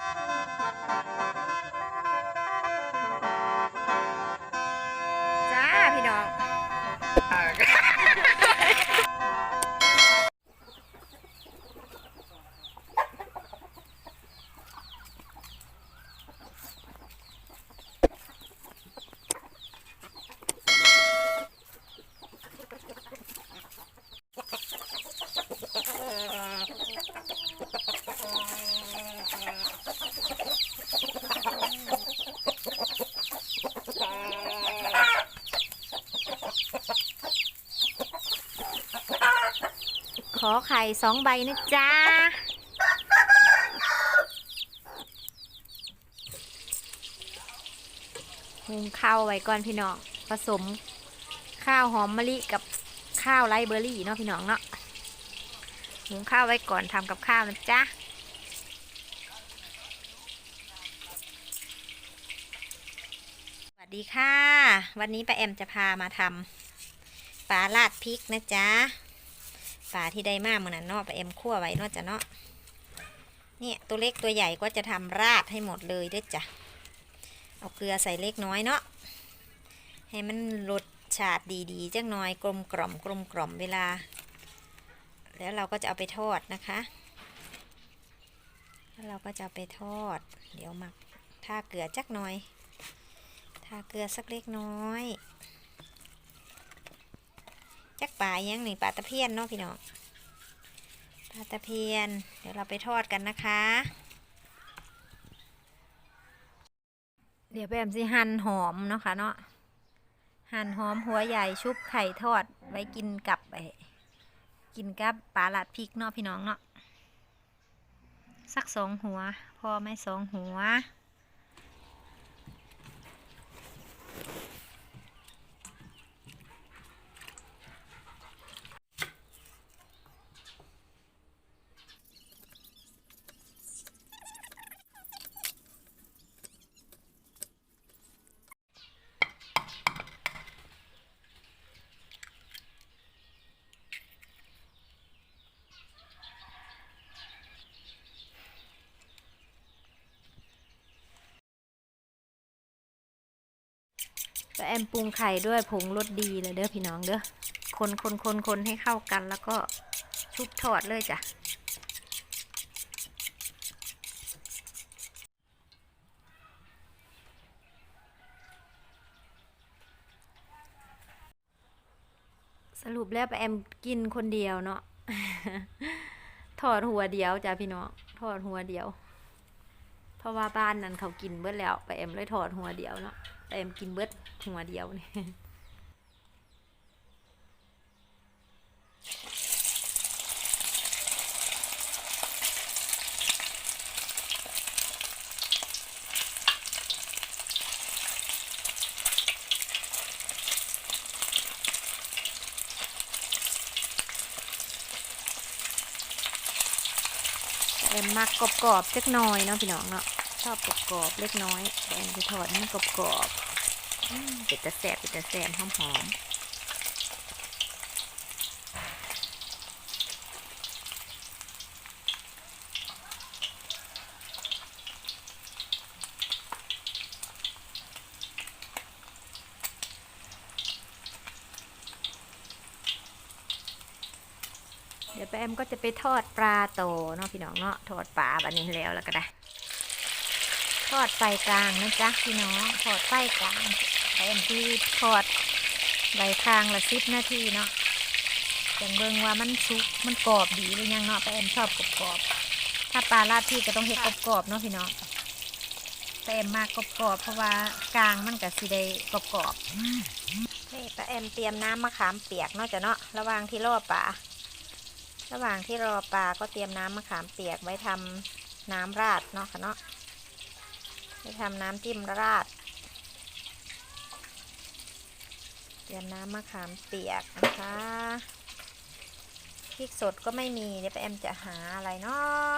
จ้ ไข่สองใบนะจ๊ะ หุงข้าวไว้ก่อนพี่น้อง ผสมข้าวหอมมะลิกับข้าวไรเบอร์รี่เนาะพี่น้องเนาะ หุงข้าวไว้ก่อนทำกับข้าวนะจ๊ะสวัสดีค่ะ วันนี้ป้าแอมจะพามาทำปลาลาดพริกนะจ๊ะ ปลาที่ได้มากเหมือนนั้นเนาะป้าแอมคั่วไว้นาะจ้ะเนาะเนี่ยตัวเล็กตัวใหญ่ก็จะทำราดให้หมดเลยด้วยจ้ะเอาเกลือใส่เล็กน้อยเนาะให้มันรสชาติดีๆจังน้อยกลมกล่อมกลมกล่อมเวลา แล้วเราก็จะเอาไปทอดนะคะแล้วเราก็จะเอาไปทอด เดี๋ยวหมักท่าเกลือจักหน่อยทาเกลือสักเล็กน้อย จักปลายังนี่ปลาตะเพียนเนาะพี่น้องปลาตะเพียน เดี๋ยวเราไปทอดกันนะคะ เดี๋ยวแปมสิหั่นหอมเนาะค่ะเนาะหั่นหอมหัวใหญ่ชุบไข่ทอดไว้กินกับไอ้กินกับปลาลัดพริกเนาะพี่น้องเนาะสักสองหัว พอไหม่สองหัว แต่แอมปรุงไข่ด้วยผงรสดีเลยเด้อพี่น้องเด้อ คนคนคนคนให้เข้ากันแล้วก็ชุบทอดเลยจ้ะ สรุปแล้วแอมกินคนเดียวเนาะทอดหัวเดียวจ้ะพี่น้องทอดหัวเดียว เพราะว่าบ้านนั้นเขากินเบิดแล้วไปแอมเลยถอดหัวเดียวเนาะไปแอมกินเบิดหัวเดียวนี่ มมักกรอบๆเล็กน้อยเนาะพี่น้องเนาะชอบกรอบๆเล็กน้อยแอมจะทอดมันกรอบๆเป็ดตะแสบเป็ดตะแสบหอมๆ ดี๋ยวไปมก็จะไปทอดปลาโตเนาะพี่น้องเนาะทอดปลาแบบนี้แล้วแล้วก็ได้ ทอดไฟกลางนะจ๊ะพี่น้องทอดไฟกลางแอมที่ทอดใบคางละสิบนาทีเนาะจังเบิ่งว่ามันสุกมันกรอบดีหรือยังเนาะไปแอมชอบกรอบๆถ้าปลาลาดพี่ก็ต้องเห็ดกรอบๆเนาะพี่น้องแต่แอมมากกรอบๆเพราะว่ากลางมันกับสีได้กรอบๆนี่ป้าแอมเตรียมน้ำมะขามเปียกเนาะจ้ะเนาะระหว่างที่รอปลา ระหว่างที่รอปลาก็เตรียมน้ำมะขามเปียกไว้ทำน้ำราดเนาะค่ะเนาะไปทำน้ำจิ้มราด เตรียมน้ำมะขามเปียกนะคะพริกสดก็ไม่มีเดี๋ยวแอมจะหาอะไรเนาะ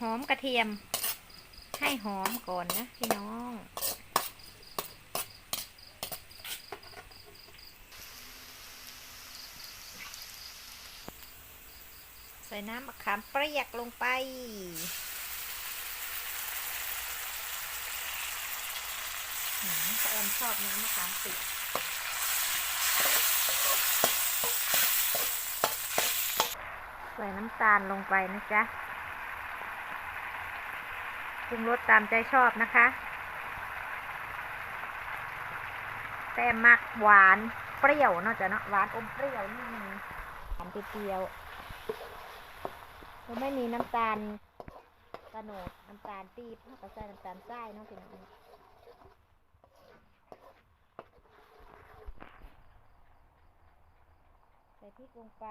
หอมกระเทียม ให้หอมก่อนนะพี่น้อง ใส่น้ำมะขามเปรี้ยกลงไปหอมชอบน้ำมะขามเปียกใส่น้ำตาลลงไปนะจ๊ะ ปรุงรสตามใจชอบนะคะ แต่มักหวานเปรี้ยวเนาะจ๊ะเนาะหวานอมเปรี้ยวนี่นึงหวานเปรี้ยวไม่มีน้ำตาลกระโหนดน้ำตาลปี๊บเนาะก็ใส่น้ำตาลทรายเนาะพี่น้องใส่พริกลงไป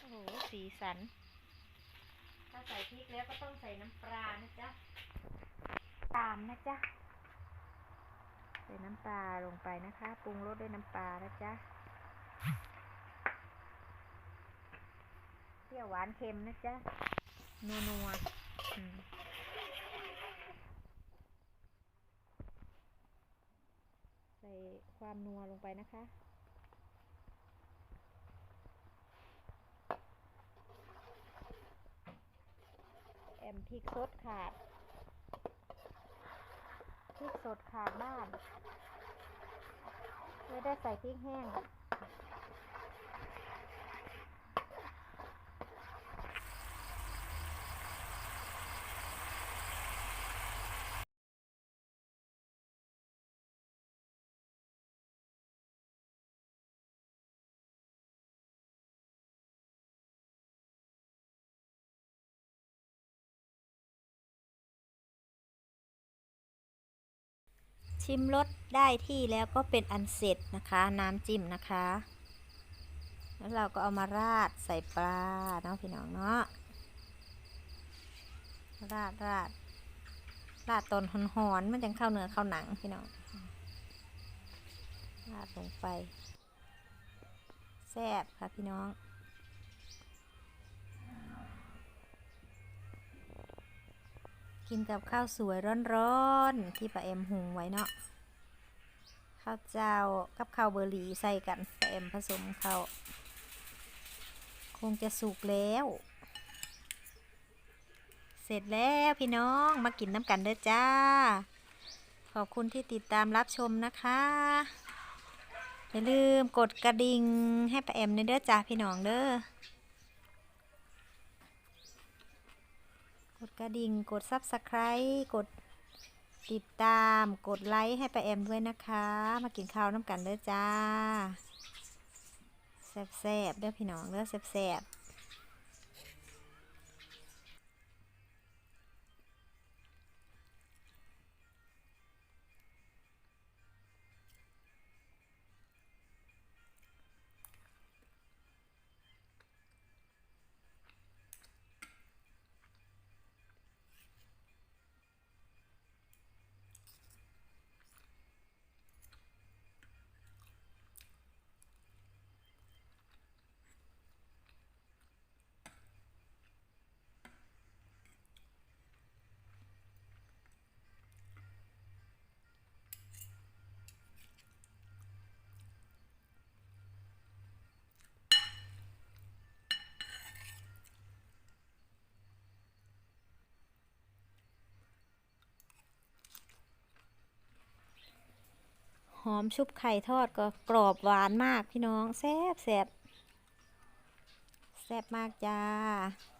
โอ้โห สีสัน ถ้าใส่พริกแล้วก็ต้องใส่น้ำปลานะจ๊ะ ตามนะจ๊ะ ใส่น้ำปลาลงไปนะคะ ปรุงรสด้วยน้ำปลานะจ๊ะเปรี้ยวหวานเค็มนะจ๊ะ นัวนัวๆอืมใส่ความนัวลงไปนะคะ มพริกสดขาดพริกสดขาดบ้าน ไม่ได้ใส่พริกแห้ง ชิมรสได้ที่แล้วก็เป็นอันเสร็จนะคะ น้ำจิ้มนะคะ แล้วเราก็เอามาราดใส่ปลาเนาะพี่น้องเนาะราดราดราดตอนหอนๆมันจังเข้าเนื้อเข้าหนังพี่น้องราดลงไปแซ่บค่ะพี่น้อง กินกับข้าวสวยร้อนๆที่ป้าเอ็มหุงไว้เนาะข้าวเจ้ากับข้าวเบอร์รี่ใส่กันป้าเอ็มผสมข้าวคงจะสุกแล้ว เสร็จแล้วพี่น้องมากินน้ำกันเด้อจ้า ขอบคุณที่ติดตามรับชมนะคะ อย่าลืมกดกระดิ่งให้ป้าเอ็มในเด้อจ้าพี่น้องเด้อ กดกระดิ่ง กด Subscribe กดติดตาม กดไลค์ให้ป้าแอมด้วยนะคะ มากินข้าวน้ำกันเด้อจ้าแซ่บๆเด้อพี่น้องเด้อแซ่บ หอมชุบไข่ทอดก็กรอบหวานมากพี่น้องแซ่บแซ่บแซ่บมากจ้าป้า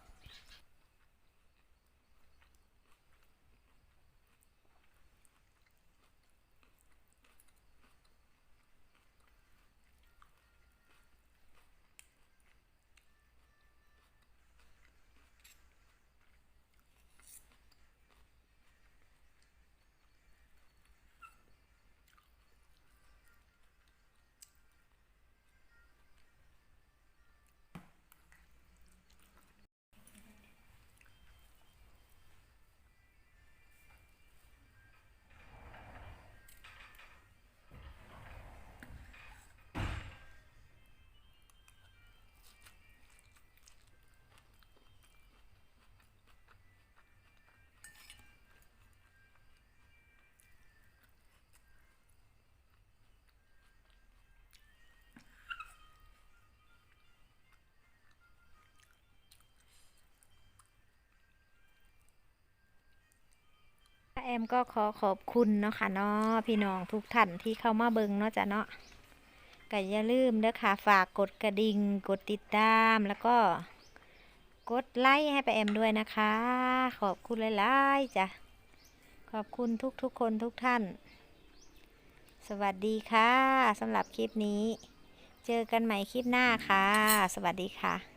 แอมก็ขอขอบคุณเนาะค่ะเนาะพี่น้องทุกท่านที่เข้ามาเบิงเนาะจ้ะเนาะก็อย่าลืมเด้อค่ะฝากกดกระดิ่งกดติดตามแล้วก็กดไลค์ให้ป้าแอมด้วยนะคะ ขอบคุณหลายๆจ้ะขอบคุณทุกๆคนทุกท่าน สวัสดีค่ะสำหรับคลิปนี้ เจอกันใหม่คลิปหน้าค่ะ สวัสดีค่ะ